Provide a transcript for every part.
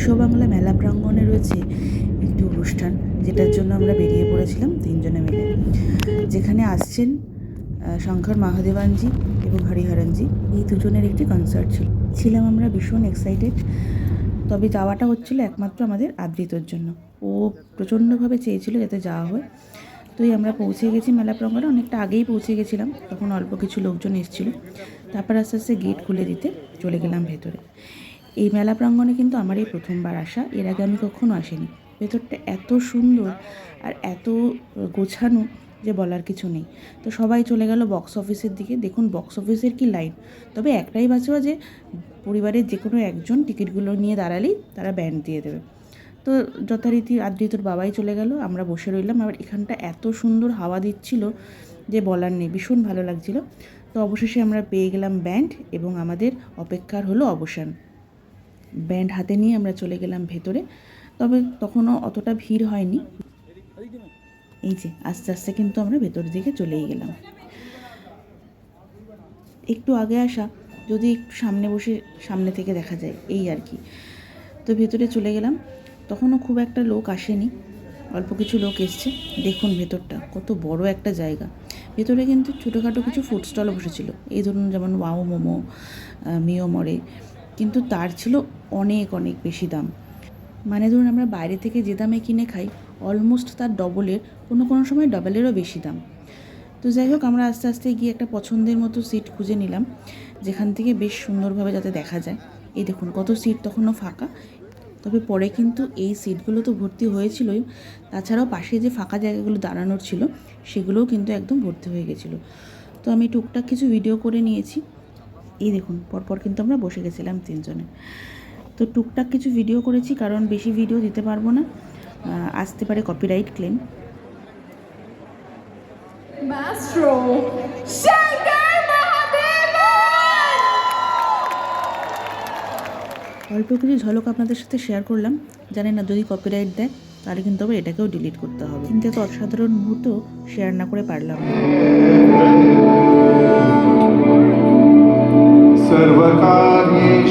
বিশ্ব বাংলা মেলা প্রাঙ্গণে রয়েছে একটি অনুষ্ঠান, যেটার জন্য আমরা বেরিয়ে পড়েছিলাম তিনজনে মিলে। যেখানে আসছেন শঙ্কর মহাদেবানজি এবং হরিহরনজি এই দুজনের একটি কনসার্ট ছিল। ছিলাম আমরা ভীষণ এক্সাইটেড তবে যাওয়াটা হচ্ছিল একমাত্র আমাদের আবৃতর জন্য। ও প্রচণ্ডভাবে চেয়েছিল যাতে যাওয়া হয়। তো আমরা পৌঁছে গেছি মেলা প্রাঙ্গণে। অনেকটা আগেই পৌঁছে গেছিলাম, তখন অল্প কিছু লোকজন এসেছিল। তারপর আস্তে আস্তে গেট খুলে দিতে চলে গেলাম ভেতরে। এই মেলা প্রাঙ্গণে কিন্তু আমার এই প্রথমবার আসা। এর আগে আমি কখনো আসিনি। ভেতরটা এত সুন্দর আর এত গোছানো যে বলার কিছু নেই। তো সবাই চলে গেল বক্স অফিসের দিকে। দেখুন বক্স অফিসের কি লাইন তবে একটাই বাঁচোয়া যে পরিবারের যে কোনো একজন টিকিটগুলো নিয়ে দাঁড়ালেই তারা ব্যান্ড দিয়ে দেবে। তো যথারীতি আদ্রিতর বাবাই চলে গেল, আমরা বসে রইলাম। আবার এখানটা এত সুন্দর হাওয়া দিচ্ছিল যে বলার নেই, ভীষণ ভালো লাগছিল। তো অবশেষে আমরা পেয়ে গেলাম ব্যান্ড এবং আমাদের অপেক্ষার হলো অবসান। ব্যান্ড হাতে নিয়ে আমরা চলে গেলাম ভেতরে। তবে তখনও অতটা ভিড় হয়নি। এই যে, আস্তে আস্তে কিন্তু আমরা ভেতরের দিকে চলেই গেলাম। একটু আগে আসা, যদি একটু সামনে বসে সামনে থেকে দেখা যায়, এই আর কি। তো ভেতরে চলে গেলাম। তখনও খুব একটা লোক আসেনি। অল্প কিছু লোক এসছে। দেখুন ভেতরটা, কত বড় একটা জায়গা। ভেতরে কিন্তু ছোটোখাটো কিছু ফুড স্টলও বসেছিল। এই ধরুন যেমন ওয়াও মোমো মিও মরে কিন্তু তার ছিল অনেক অনেক বেশি দাম। মানে ধরুন আমরা বাইরে থেকে যে দামে কিনে খাই অলমোস্ট তার ডবলের কোনো কোনো সময় ডবলেরও বেশি দাম। তো যাই হোক, আমরা আস্তে আস্তে গিয়ে একটা পছন্দের মতো সিট খুঁজে নিলাম, যেখান থেকে বেশ সুন্দরভাবে যাতে দেখা যায়। এই দেখুন, কত সিট তখনও ফাঁকা। তবে পরে কিন্তু এই সিটগুলো তো ভর্তি হয়েছিলই। তাছাড়াও পাশে যে ফাঁকা জায়গাগুলো দাঁড়ানোর ছিল, সেগুলোও কিন্তু একদম ভর্তি হয়ে গেছিল। তো আমি টুকটাক কিছু ভিডিও করে নিয়েছি। এই দেখুন পরপর কিন্তু আমরা বসে গেছিলাম তিনজনে। তো টুকটাক কিছু ভিডিও করেছি কারণ বেশি ভিডিও দিতে পারব না। আসতে পারে কপিরাইট ক্লেম! অল্প কিছু ঝলক আপনাদের সাথে শেয়ার করলাম। জানি না যদি কপিরাইট দেয় তাহলে কিন্তু আবার এটাকেও ডিলিট করতে হবে। কিন্তু এত অসাধারণ মুহূর্ত শেয়ার না করে পারলাম না। सर्वकार्येषु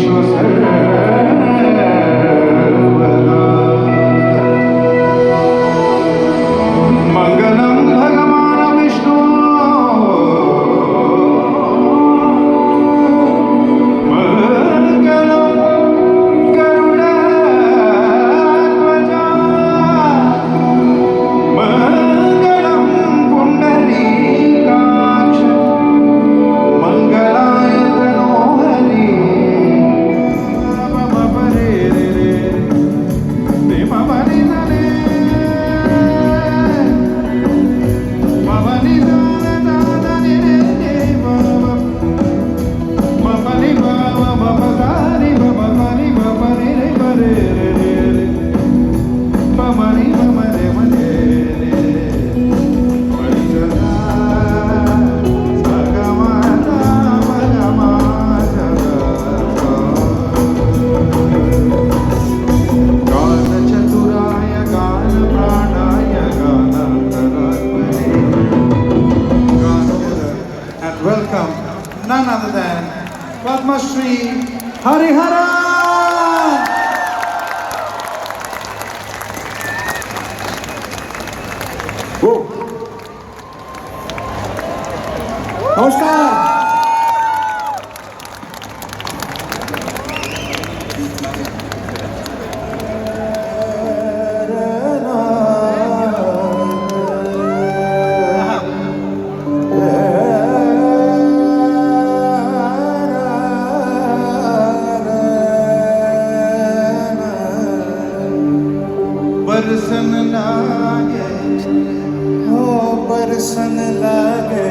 none other than Padma Shri Harihara. Whoa. Namaskar. i sang lage